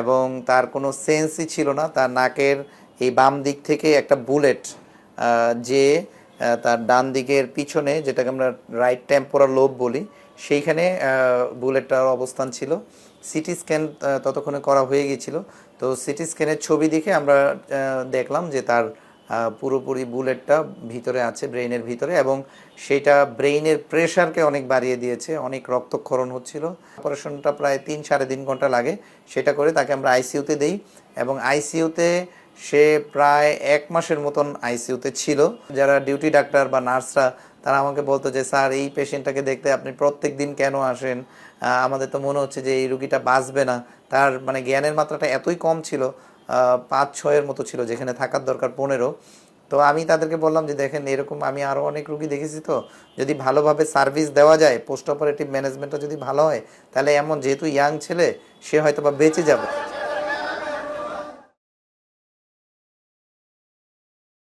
এবং তার কোনো সেন্সই ছিল না। তার নাকের এই বাম দিক থেকে একটা বুলেট যে তার ডান দিকের পিছনে যেটাকে আমরা রাইট টেম্পোরাল লোভ বলি, সেইখানে বুলেটটার অবস্থান ছিল। সিটি স্ক্যান ততক্ষণে করা হয়ে গিয়েছিল। তো সিটি স্ক্যানের ছবি দেখে আমরা দেখলাম যে তার পুরোপুরি বুলেটটা ভিতরে আছে, ব্রেইনের ভিতরে, এবং সেটা ব্রেইনের প্রেশারকে অনেক বাড়িয়ে দিয়েছে, অনেক রক্তক্ষরণ হচ্ছিল। অপারেশনটা প্রায় তিন সাড়ে তিন ঘণ্টা লাগে, সেটা করে তাকে আমরা আইসিইউতে দেই, এবং আইসিইউতে সে প্রায় এক মাসের মতন আইসিইউতে ছিল। যারা ডিউটি ডাক্তার বা নার্সরা, তারা আমাকে বলতো যে, স্যার, এই পেশেন্টটাকে দেখতে আপনি প্রত্যেক দিন কেন আসেন? আমাদের তো মনে হচ্ছে যে এই রুগীটা বাঁচবে না। তার মানে জ্ঞানের মাত্রাটা এতই কম ছিল পাঁচ, ছয়ের মতো ছিল, যেখানে থাকার দরকার পনেরো। তো আমি তাদেরকে বললাম যে, দেখেন, এরকম আমি আরও অনেক রুগী দেখেছি তো। যদি ভালোভাবে সার্ভিস দেওয়া যায়, পোস্ট অপারেটিভ ম্যানেজমেন্টটা যদি ভালো হয়, তাহলে এমন, যেহেতু ইয়াং ছেলে, সে হয়তো বা বেঁচে যাবে।